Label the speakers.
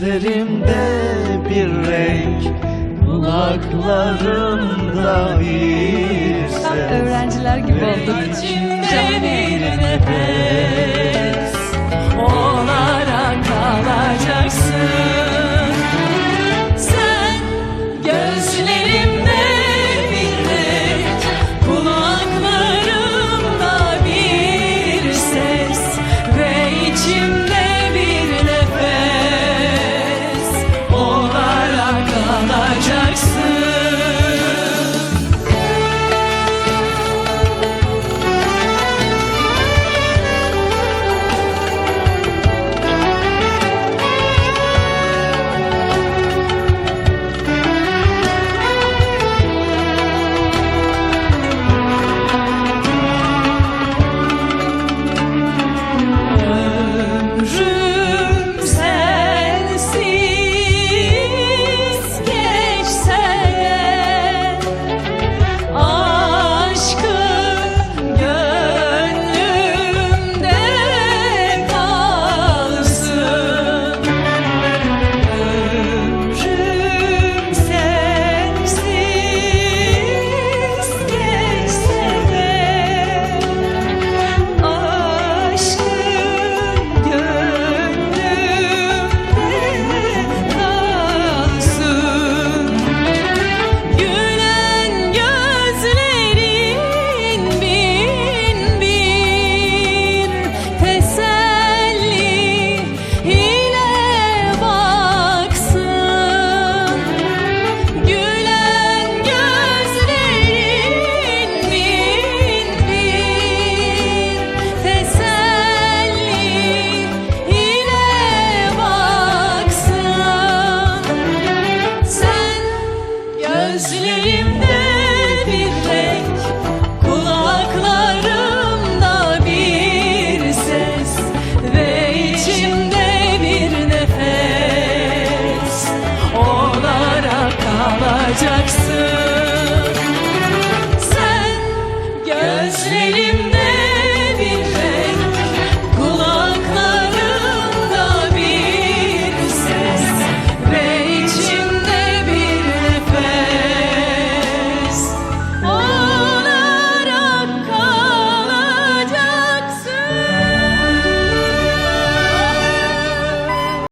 Speaker 1: Gözlerimde bir renk Kulaklarımda bir ses.
Speaker 2: öğrenciler gibi olduk.
Speaker 1: İçimde bir nefes.